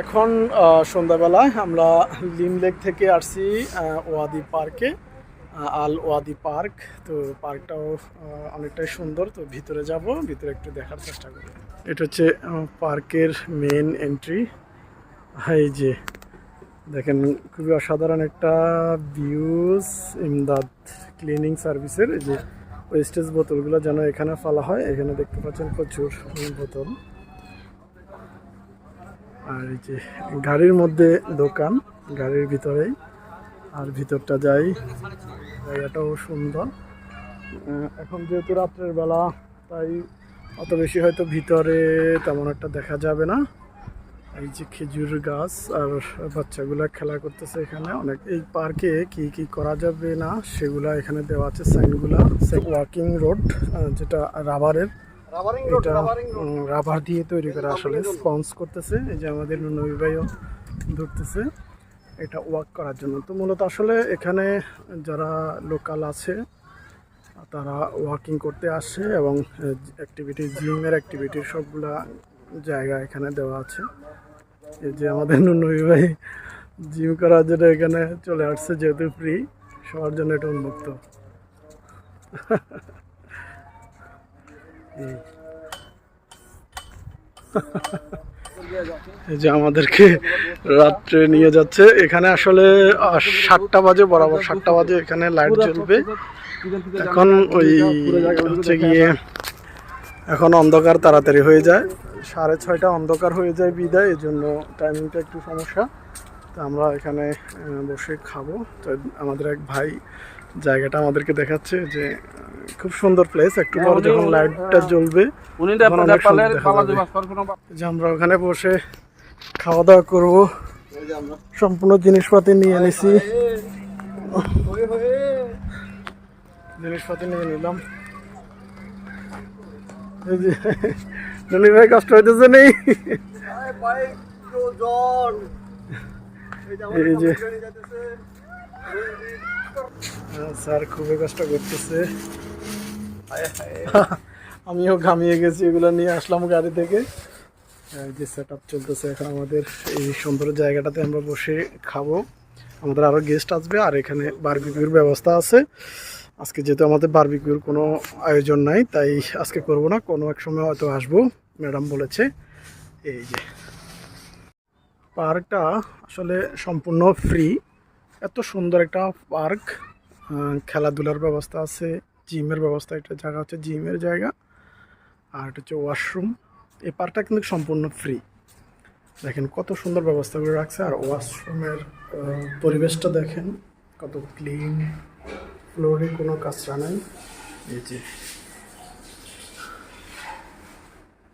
এখন সন্ধ্যাবেলায় আমরা লিম লেক থেকে আসছি ওয়াদি পার্কে আল ওয়াদি পার্ক। তো পার্কটাও অনেকটাই সুন্দর। তো ভিতরে যাব, ভিতরে একটু দেখার চেষ্টা করি। এটা হচ্ছে পার্কের মেন এন্ট্রি এই যে, দেখেন, খুবই অসাধারণ একটা ভিউজ ইমদাদ ক্লিনিং সার্ভিসের যে ওয়েস্টেজ বোতলগুলো যেন এখানে ফেলা হয়, এখানে দেখতে পাচ্ছেন প্রচুর বোতল। আর এই যে গাড়ির মধ্যে দোকান, গাড়ির ভিতরেই। আর ভিতরটা যাই, জায়গাটাও সুন্দর। এখন যেহেতু রাত্রের বেলা, তাই অত বেশি হয়তো ভিতরে তেমন একটা দেখা যাবে না। এই যে খেজুর গাছ আর বাচ্চাগুলা খেলা করতেছে এখানে। অনেক এই পার্কে কি কি করা যাবে না, সেগুলা এখানে দেওয়া আছে, সাইনগুলা। ওয়াকিং রোড যেটা রাবারের এটা রাবার দিয়ে তৈরি করা আসলে স্পঞ্জ করতেছে এই যে আমাদের নবী ভাইও ধরতেছে এটা ওয়াক করার জন্য। তো মূলত আসলে এখানে যারা লোকাল আছে তারা ওয়াকিং করতে আসে এবং অ্যাক্টিভিটি জিমের অ্যাক্টিভিটির সবগুলা জায়গা এখানে দেওয়া আছে। এই যে আমাদের নবী ভাই জিম করার জন্য এখানে চলে আসছে যেহেতু ফ্রি সবার জন্য এটা উন্মুক্ত। যে আমাদেরকে রাত্রে নিয়ে যাচ্ছে। এখানে আসলে সাতটা বাজে বরাবর সাতটা বাজে এখানে লাইট জ্বলবে। এখন ওই হচ্ছে গিয়ে এখন অন্ধকার তাড়াতাড়ি হয়ে যায়। সাড়ে ছয়টা অন্ধকার হয়ে যায় বিদায় এই জন্য টাইমিংটা একটু সমস্যা। তো আমরা এখানে বসে খাব। তো আমাদের এক ভাই জায়গাটা আমাদেরকে দেখাচ্ছে যে খুব সুন্দর প্লেস একটু পর যখন লাইটটা জ্বলবে। যে আমরা ওখানে বসে খাওয়া দাওয়া করব। সম্পূর্ণ জিনিসপাতি নিয়ে এনেছি জিনিসপাতি নিয়ে নিলাম। এই যে ননি ভাই কষ্ট হইতেছে নেই। এই যে স্যার খুবই কষ্ট করতেছে। আমিও ঘামিয়ে গেছি, এগুলো নিয়ে আসলাম গাড়ি থেকে। যে সেট আপ চলতেছে এখন আমাদের, এই সুন্দর জায়গাটাতে আমরা বসে খাব। আমাদের আরও গেস্ট আসবে, আর এখানে বারবিকিউর ব্যবস্থা আছে। আজকে যেহেতু আমাদের বারবিকিউর কোনো আয়োজন নাই, তাই আজকে করব না, কোনো এক সময় হয়তো আসব, ম্যাডাম বলেছে। এই যে। পার্কটা আসলে সম্পূর্ণ ফ্রি এত সুন্দর একটা পার্ক খেলাধুলার ব্যবস্থা আছে, জিমের ব্যবস্থা, একটা জায়গা হচ্ছে জিমের জায়গা, আর এটা হচ্ছে ওয়াশরুম। এই পার্কটা কিন্তু সম্পূর্ণ ফ্রি। দেখেন কত সুন্দর ব্যবস্থা করে রাখছে, আর ওয়াশরুমের পরিবেশটা দেখেন কত ক্লিন ফ্লোরে কোনো কাঁচরা নাই। এই যে।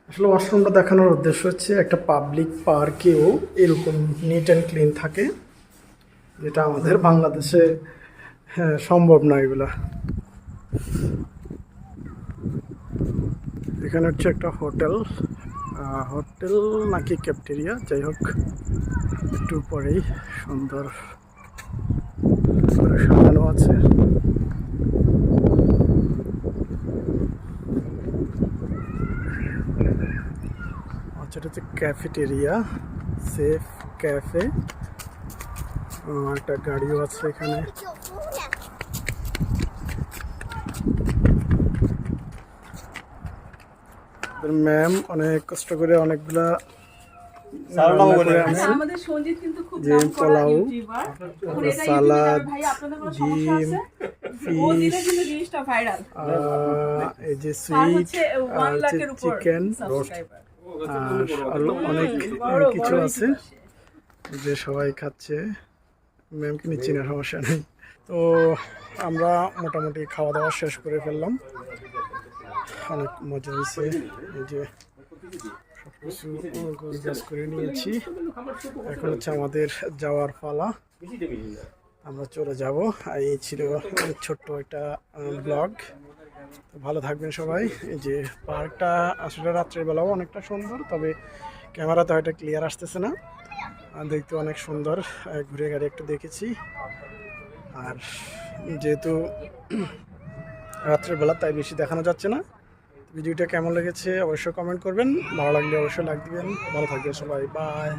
আসলে ওয়াশরুমটা দেখানোর উদ্দেশ্য হচ্ছে একটা পাবলিক পার্কেও এরকম নিট অ্যান্ড ক্লিন থাকে। যেটা আমাদের বাংলাদেশে হ্যাঁ সম্ভব না এগুলা। এখানে হচ্ছে একটা হোটেল হোটেল নাকি ক্যাফটেরিয়া, যাই হোক, একটু পরেই সুন্দর সাজানো আছে। আচ্ছা এটা হচ্ছে ক্যাফেটেরিয়া, সেফ ক্যাফে। একটা গাড়িও আছে এখানে। ম্যাম অনেক কষ্ট করে অনেকগুলা রান্না করে আনছে। আমাদের সঞ্জিত কিন্তু খুব যে নামকরা পোলাও, ইউটিউবার। তারপর উনি এটা সালাদ, ডিম, এই যে সুইট চিকেন আর আরও অনেক কিছু আছে যে সবাই খাচ্ছে। ম্যামকে নিচ্ছি না সমস্যা নেই। তো আমরা মোটামুটি খাওয়া দাওয়া শেষ করে ফেললাম। অনেক মজা হয়েছে। এই যে সব কিছু করে নিয়েছি। এখন হচ্ছে আমাদের যাওয়ার পালা। আমরা চলে যাব। আর এই ছিল ছোট্ট একটা ব্লগ ভালো থাকবেন সবাই। এই যে পার্কটা আসলে রাত্রের বেলাও অনেকটা সুন্দর, তবে ক্যামেরাতে হয়তো ক্লিয়ার আসতেছে না। দেখতে অনেক সুন্দর ঘুরে গাড়ি একটু দেখেছি। আর যেহেতু রাত্রের বেলা তাই বেশি দেখানো যাচ্ছে না। ভিডিওটা কেমন লেগেছে অবশ্যই কমেন্ট করবেন, ভালো লাগলে অবশ্যই লাইক দিবেন। ভালো থাকবেন সবাই বাই